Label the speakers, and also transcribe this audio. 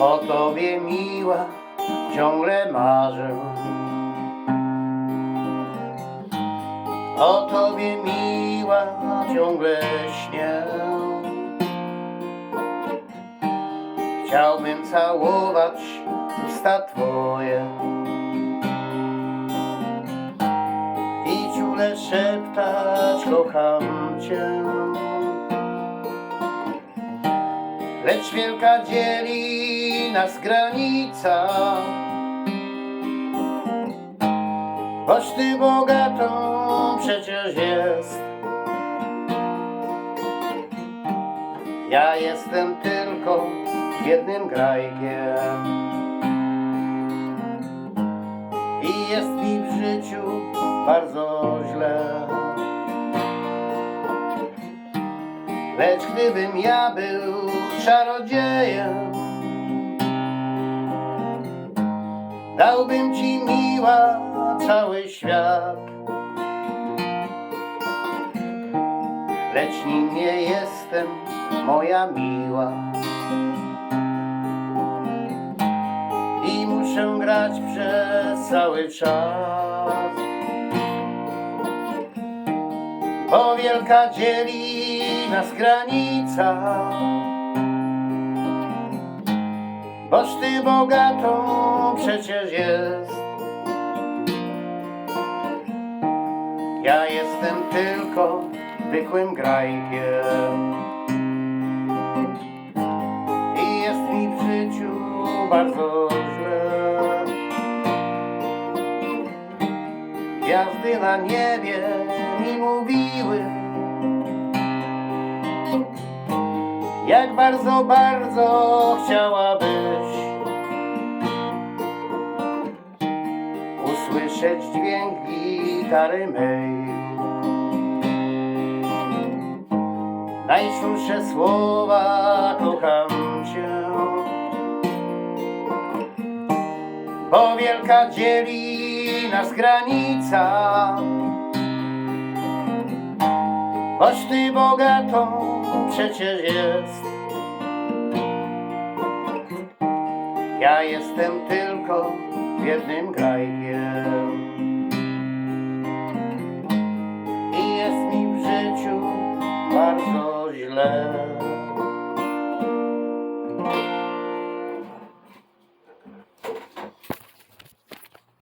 Speaker 1: O tobie miła ciągle marzę. O tobie miła ciągle śnię. Chciałbym całować usta twoje. I ciule szeptać kocham cię. Lecz wielka dzieli nas granica. Boś ty bogatą przecież jest. Ja jestem tylko jednym grajkiem. I jest mi w życiu bardzo źle. Lecz gdybym ja był czarodziejem Dałbym ci miła cały świat. Lecz nim nie jestem, moja miła. I muszę grać przez cały czas. Bo wielka dzieli nas granica Boż ty bogatą przecież jest. Ja jestem tylko zwykłym grajkiem. I jest mi w życiu bardzo źle. Gwiazdy na niebie mi mówiły Jak bardzo, bardzo chciałabyś Usłyszeć dźwięk gitary mej. Najszczersze słowa kocham Cię. Bo wielka dzieli nas granica. Boś Ty bogatą przecież jest. Ja jestem tylko jednym grajkiem I jest mi w życiu bardzo źle